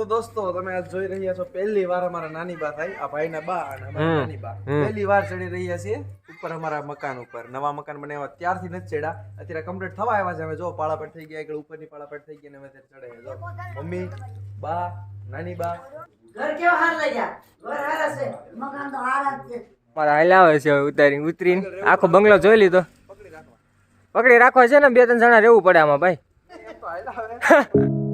તો દોસ્તો તમે આજ જોઈ રહ્યા છો પહેલી વાર અમારા નાની બા થાય. આ ભાઈના બા અને અમારા નાની બા. પહેલી વાર ચડી રહ્યા છીએ ઉપર અમારા મકાન ઉપર. નવા મકાન બનાવ્યા ત્યારથી નથી ચડ્યા. અત્યારે કમ્પ્લીટ થવા આવ્યા છે. અમે જો પાળાપેટ થઈ ગયા આગળ ઉપરની પાળાપેટ થઈ ગયા ને અમે અત્યારે ચડે જો મમ્મી બા નાની બા. ઘર કેવો હાર લઈ ગયા ઘર હાર છે. મકાન તો હાર જ છે. મારા હલાવે છે હવે ઉતારી ઉતરીને. આખો બંગલો જોઈ લીધો. પકડી રાખવા છે ને બે ત્રણ જણા રહેવું પડે આમાં ભાઈ.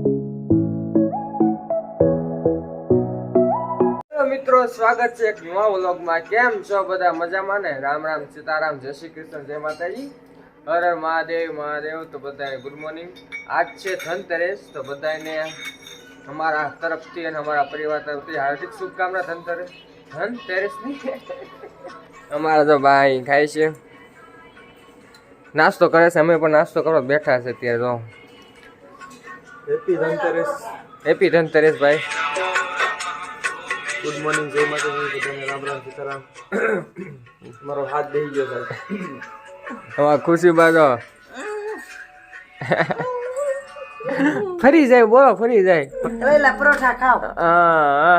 મિત્રો સ્વાગત છે એક નવા વ્લોગમાં. કેમ છો બધા? મજામાં ને? રામ રામ સીતારામ જય શ્રી કૃષ્ણ જય માતાજી. હર મહાદેવ મહાદેવ. તો બધાને ગુડ મોર્નિંગ. આજ છે ધનતેરસ. તો બધાને અમારા તરફથી અને અમારા પરિવાર તરફથી હાર્દિક શુભકામના ધનતેરસ. ધનતેરસની અમારા તો ભાઈ ખાય છે. નાસ્તો કરે છે. અમે પણ નાસ્તો કરવા બેઠા છે અત્યારે તો. હેપી ધનતેરસ. હેપી ધનતેરસ ભાઈ. ગુડ મોર્નિંગ જય માતાજી બધાને રામ રામ સીતારામ. મારો હાથ દઈ ગયો સાહેબ. અમારા ખુશી બાજો ફરી જાય બોલો ફરી જાય. તળેલા પરોઠા ખાઓ. હા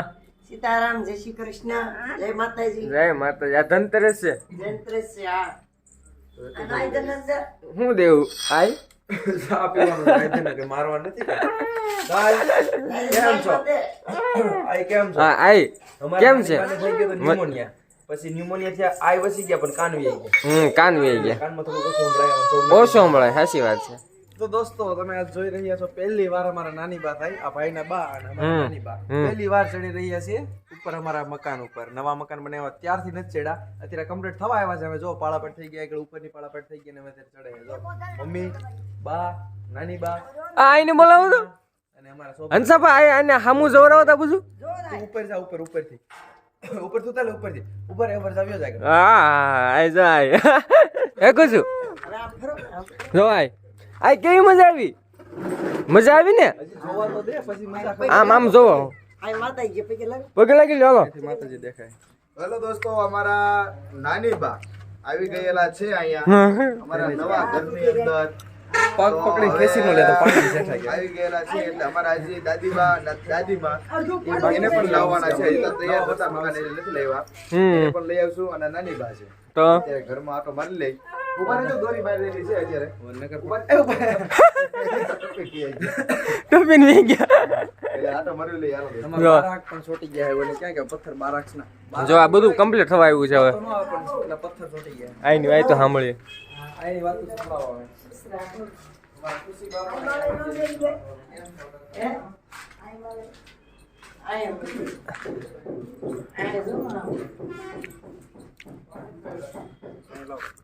સીતારામ જય શ્રી કૃષ્ણ જય માતાજી. જય માતાજી. આ ધનતેરસ છે. ધનતેરસ છે હા. શું દેવું? આય ચા પીવાનું કાંઈ કે મારવા નથી કાંઈ કેમ છો? આઈ કેમ છો? કેમ. પછી ન્યુમોનિયા થયા આઈ વસી ગયા પણ કાન વહી ગયા. હમ કાન વી ગયા. કાનમાં થોડું ઓછું સંભળાય ઓછો સાચી વાત છે. તો દોસ્તો તમે આજ જોઈ રહ્યા છો પહેલી વાર અમારા નાની બા થાય આ ભાઈના બા અને અમારા નાની બા. પહેલી વાર ચડી રહ્યા છીએ ઉપર અમારા મકાન ઉપર. નવા મકાન બનાવ્યા ત્યારથી નથી ચડ્યા. અત્યારે કમ્પ્લીટ થવા આવ્યા છે. અમે જો પર થઈ ગયા આગળ ઉપરની પાળાપેટ થઈ ગઈ ને અમે ચડે જો મમ્મી બા નાની બા. આ આઈને બોલાવો તો. અને અમારા છોકરા હંસાપા આ આને હામું જોરાવો તા બુજુ તું ઉપર જા ઉપર ઉપરથી. ઉપર તું તાલે ઉપરથી. ઉપર ઉપર જાવ્યો જાય હા આઈ જાય એ કુછું. જો આય. આય કેવી મજા આવી? મજા આવી ને? હજી જોવા તો દે પછી મજા કરે આમ આમ જોવો. આ પગે લાગી લો માતાજી દેખાય હેલો દોસ્તો અમારા નાની બા આવી ગયેલા છે અહીંયા. અમારા નવા ઘરની અંદર. પગ પકડી ખેંચી નો લેતો પાણી ગયા આવી ગયેલા છે એટલે અમારા આજે દાદીબા દાદીબા દાદી બા એને પણ લાવવાના છે. તો તૈયાર હતા મકાન એટલે નથી લેવા. એને પણ લઈ આવશું અને નાની બા છે. તો? ઘરમાં આટો મારી લઈ. ટોપીને વી ગયા. જો. બારાક પણ છોટી ગયા હોય ક્યાં કે પથ્થર બારાક ના જો આ બધું કમ્પ્લીટ થવા આવ્યું છે હવે. આઈની આય તો સાંભળીએ આ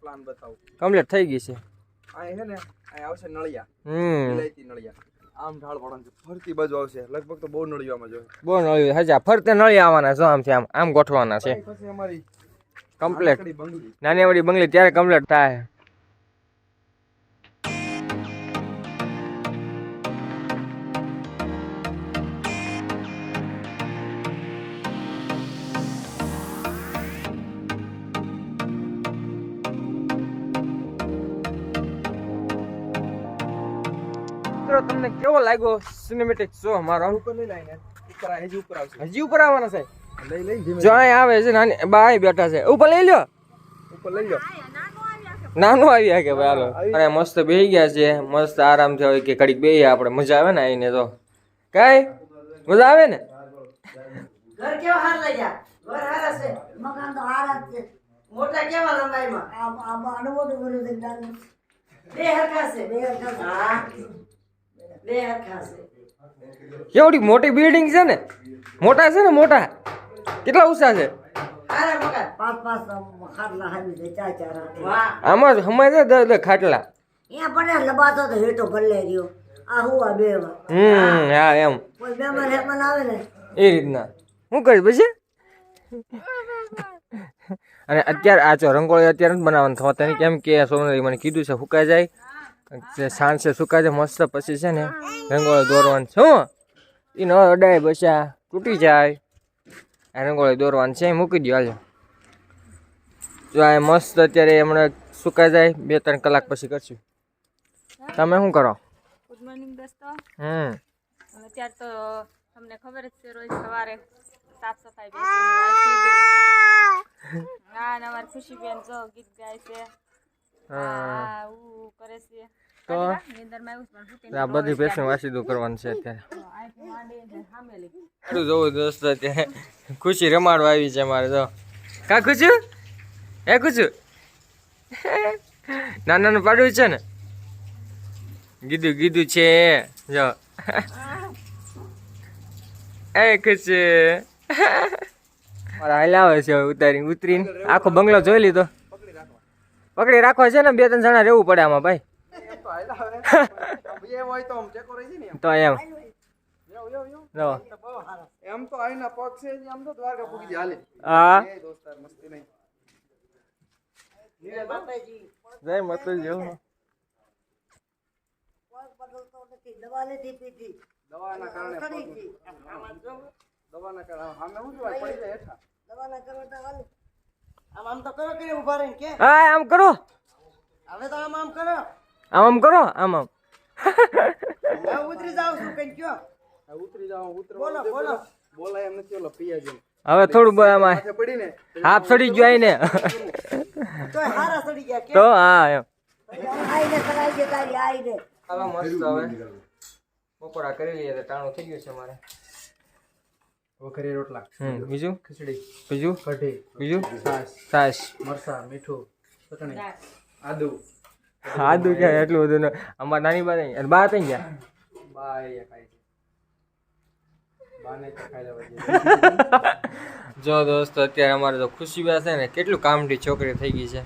પ્લાન બતાવો કમ્પ્લીટ થઈ ગઈ છે. આ છે ને આ આવશે નળિયા. હમ. વિલાયતી નળિયા. આમ ઢાળ પડવાનું છે ફરતી બાજુ આવશે. લગભગ તો બહુ નળિયામાં જો બહુ નળિયો. હજા ફરતે નળી આવવાના આમ છે આમ આમ ગોઠવાના છે. પછી અમારી કમ્પ્લીટ. નાની વડી બંગલી ત્યારે કમ્પ્લીટ થાય. તમને કેવો લાગ્યો સિનેમેટિક શો અમારો? ઉપર લઈ લાઈને ઉપર હજી ઉપર આવશે. હજી ઉપર આવવાના છે? લઈ લઈ જો અહીં આવે છે નાની બાય બેઠા છે. ઉપર લઈ લ્યો. ઉપર લઈ લો નાનું આવી કે ભાઈ હાલો. અરે મસ્ત બેહી ગયા છે. મસ્ત આરામ થયો કે કડીક બેહી આપણે. મજા આવે ને આવીને તો. કઈ? મજા આવે ને? ઘર કેવો હાર લઈ ગયા ઘર હારા છે. મકાન તો હારા છે. મોટા કેવા લંબાઈમાં? આ આ અનુભવ બોલ્યો છે બે હરકા છે બે હરકા હા. બે હરખા છે. કેવડી મોટી બિલ્ડિંગ છે ને? મોટા છે ને મોટા? કેટલા ઊંચા છે? આમાં સમય છે દર દર ખાટલા? પણ લબાતો તો હેઠો ભલે રહ્યો. આ હું આ બે હમ હા એમ. કોઈ મહેમાન હેમાન આવે ને? એ રીતના. શું કરીશ પછી અને અત્યારે આ જો રંગોળી અત્યારે બનાવવાનું થવા કેમ કે સોનરી મને કીધું છે હુકાઈ જાય. જે સાંજે જાય મસ્ત પછી છે ને રંગોળી દોરવાનું છે શું એ ન અડાય આ તૂટી જાય. આ રંગોળી દોરવાનું છે મૂકી દો હાલો. જો આ મસ્ત અત્યારે હમણાં સુકાઈ જાય બે ત્રણ કલાક પછી કરશું. તમે શું કરો? ગુડ મોર્નિંગ દોસ્તો. હમ. અત્યારે તો તમને ખબર જ છે રોજ સવારે સાફ સફાઈ. હા ને અમારી ખુશીબેન જો ગીત ગાય છે. હા. ઉ કરે છે. તો આ બધી પેશન વાસીદું કરવાનું છે અત્યારે. એટલું જોવું દોસ્તો અત્યારે. ખુશી રમાડવા આવી છે મારે તો કા ખુશું? હે ખુશું? નાનું પાડવું છે ને? કીધું કીધું છે જો. એ ખુશું. આવે છે ઉતારી ઉતરીને આખો બંગલો જોઈ લીધો. પકડી રાખવા છે ને બે ત્રણ જણા રહેવું પડે આમાં ભાઈ. તો એમ આમ ટેકો રહી જાય ને એમ. તો એમ યો, યો, યો. જો એમ તો આઈના પગ છે જ, આમ તો દ્વારકા પૂગી જાય. હાલે. હા. દોસ્તાર મસ્તી નહીં. માતાજી. જય માતાજી હો. પગ બદલતો નથી. દવા નથી પીધી દવાના કારણે ખરી પગ- છે. આમાં જો. દવાના કારણે. સામે શું જોવાય પડી જાય હેઠા. દવાના કરો હાલે. આમ આમ તો કરો કે ઊભા રહીને કે? હા આમ કરો. હવે તો આમ આમ કરો. આમ આમ કરો આમ આમ. ઉતરી જાવ છું કઈ કયો. ઉતરી જાવ ઉતરો બોલો, બોલો. બોલાય એમ નથી ઓલો પિયાજી હવે થોડું બ- આમાં માથે હાફ સડી ગયો આઈને. તો હારા સડી ગયા કે તો હા એમ. આઈને કરાઈ દે તારી આઈને. ચાલો મસ્ત હવે. પકોડા કરી લઈએ તો ટાણું થઈ ગયું છે મારે. વઘારી રોટલા. હમ બીજું? ખીચડી. બીજું? કઢી. બીજું? છાશ છાશ મરસા મીઠું ચટણી. આદુ. આદુ કે એટલું બધું અમાર અમારા નાની બા નહીં બા થઈ ગયા? બા એ ખાઈ જો દોસ્તો અત્યારે અમારે તો ખુશી બા છે ને કેટલું કામથી છોકરી થઈ ગઈ છે.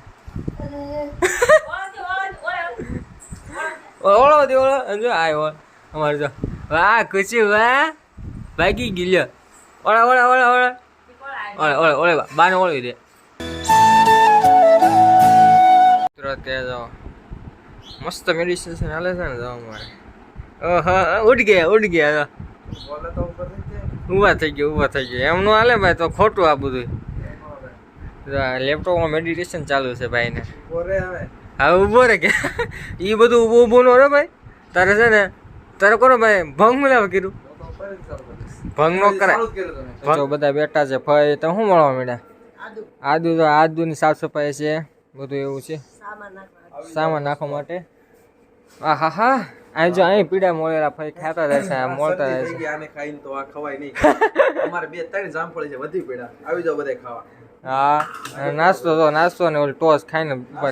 ઓળો દે ઓળો જો આ ઓળ. અમારે જો વાહ ખુશી વાહ ભાગી ગયો ઓળા ઓળા ઓળા ઓળા. ઓળે ઓળે ઓળે બાને ઓળવી દે. અત્યારે જો મસ્ત મેડિટેશન હાલે છે ને જવા મારે ઓહો ઉડ ગયા ઉડ ગયા ઊભા થઈ ગયો. ઊભા થઈ ગયો એમનું હાલે ભાઈ તો ખોટું આ બધું લેપટોપમાં મેડિટેશન ચાલુ છે ભાઈને બોરે હા ઊભો રે કે. એ બધું ઊભું ઊભું નો રે ભાઈ. તારે છે ને તારે કોનો ભાઈ ભંગ લેવા કીધું ચાલુ. ભંગ નો કરાય. જ બધા બેઠા છે ફઈ તો શું મળવા મળ્યા આદુ. આદુ તો આદુની સાફ સફાઈ છે બધું એવું છે. સામાન સામાન નાખવા માટે. આ હા હા અહીં જો અહીં પીડા મોળેલા ફરી ખાતા રહે છે મોળતા રહે છે. આને ખાઈને તો આ ખવાય નહીં. અમારે બે ત્રણ જામફળી છે વધી પીડા. આવી જાવ બધા ખાવા. હા નાસ્તો તો નાસ્તો ને ઓલ ટોસ ખાઈને ઉપર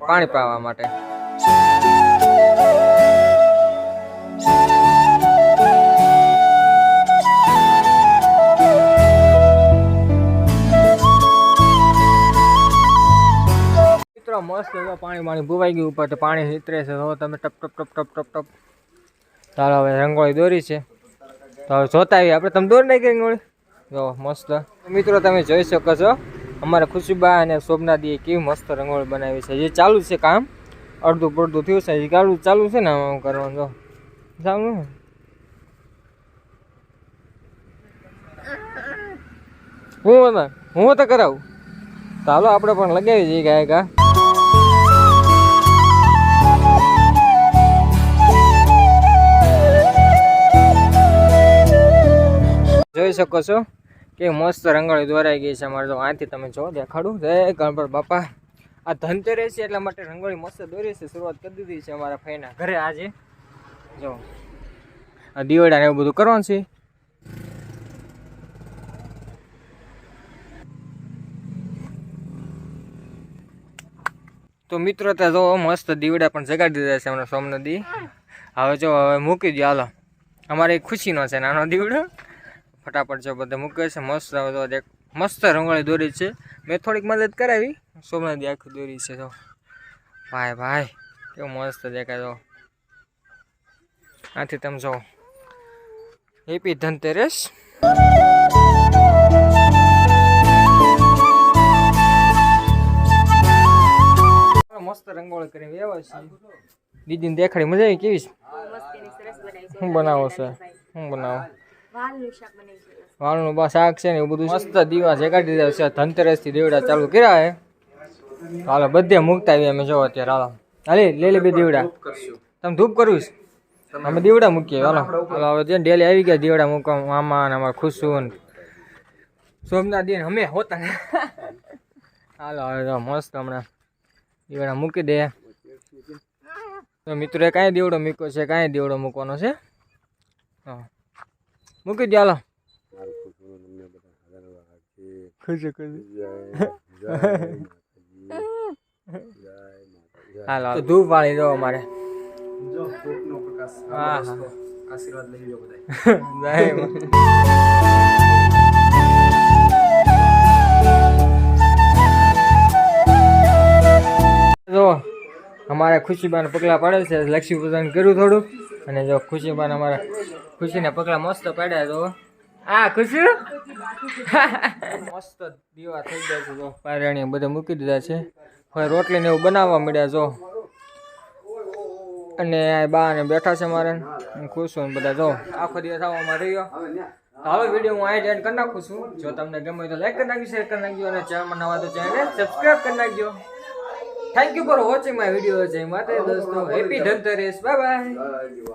પાણી પાવા માટે. મસ્ત જો પાણી પાણી ભૂવાઈ ગયું ઉપર પાણી હિતરે છે. તો તમે ટપ ટપ ટપ ટપ ટપ ટપ. ચાલો હવે રંગોળી દોરી છે. તો હવે જોતા આવીએ. આપણે તમે દોરી નાખી રંગોળી. જો મસ્ત. મિત્રો તમે જોઈ શકો છો. અમારા ખુશીબા અને શોભનાદીએ કેવી મસ્ત રંગોળી બનાવી છે. જે ચાલુ છે કામ. અડધું પડધું થયું છે. ચાલુ ચાલુ છે ને આમ કરવાનું. જો. ચાલુ ને? હું હું તો કરાવું. ચાલો આપણે પણ લગાવી જઈએ ગાય ગા જોઈ શકો છો કે મસ્ત રંગોળી દોરાઈ ગઈ છે અમારે તો આથી તમે જો દેખાડું. જય ગણપત બાપા. આ ધનતેરસ છે એટલા માટે રંગોળી મસ્ત દોરી છે. શરૂઆત કરી દીધી છે અમારા ભાઈના ઘરે આજે. જો. આ દિવાળા ને એવું બધું કરવાનું છે. તો મિત્રો તો જો મસ્ત દીવડા પણ જગાડી દીધા છે હમણાં સોમનદી હવે જો, હવે મૂકી દો હાલો. અમારે ખુશીનો છે નાનો દીવડો ફટાફટ જો બધે મૂકે છે મસ્ત એક મસ્ત રંગોળી દોરી છે. મેં થોડીક મદદ કરાવી. સોમનાથ આખી દોરી છે તો ભાઈ ભાઈ કેવું મસ્ત દેખાય તો આથી તમે જો. હેપી ધનતેરસ. મસ્ત રંગોળી કરી વ્યવસ્થિત દીદીને દેખાડી મજા આવી કેવી છે? સરસ બનાવી છે. હું બનાવો? છે છે. વાળનું બસ શાક છે ને એવું બધું મસ્ત દીવા જગાડી દીધા છે. ધનતેરસથી દેવડા ચાલુ કર્યા હે. હાલો, બધે મૂકતા આવીએ અમે જો અત્યારે, હાલો. હાલી લઈ લે બે દીવડા. તમે ધૂપ કરવું છે? અમે દીવડા મૂકીએ, હાલો. હાલો, હવે છે ડેલી આવી ગયા દીવડા મૂકવા, મામા ને અમારા ખુશુ ને સોમનાથ દિન અમે હોતા હાલો, હવે મસ્ત હમણાં દીવડા મૂકી દે. તો મિત્રોએ કાંઈ દીવડો મૂક્યો છે, કાંઈ દીવડો મૂકવાનો છે? હા. મૂકી દે હાલો. ખુશી ખુશી હાલો ધૂપ વાળી દો અમારે. આશીર્વાદ લઈ લો બધા જો અમારે ખુશીબાને પગલા પાડે છે. લક્ષ્મી પૂજન કર્યું થોડું. અને જો ખુશીબાન અમારે ખુશીને પગલા મસ્ત પાડ્યા તો આ ખુશી? મસ્ત દીવા થઈ ગયા છે જો. પારણીએ બધા મૂકી દીધા છે. હવે રોટલી ને એવું બનાવવા મળ્યા જો. અને બા ને બેઠા છે મારે. હું ખુશ છું બધા જો. આખો દિવસ આવવામાં રહ્યો. હવે વીડિયો હું અહીં એન્ડ કરી નાખું છું. જો તમને ગમે તો લાઈક કરી નાખજો શેર કરી નાખજો અને ચેનલમાં નવા તો ચેનલ સબસ્ક્રાઈબ કરી નાખજો. Thank you for watching my video જય માતા દોસ્તો. હેપી ધનતેરસ. Bye bye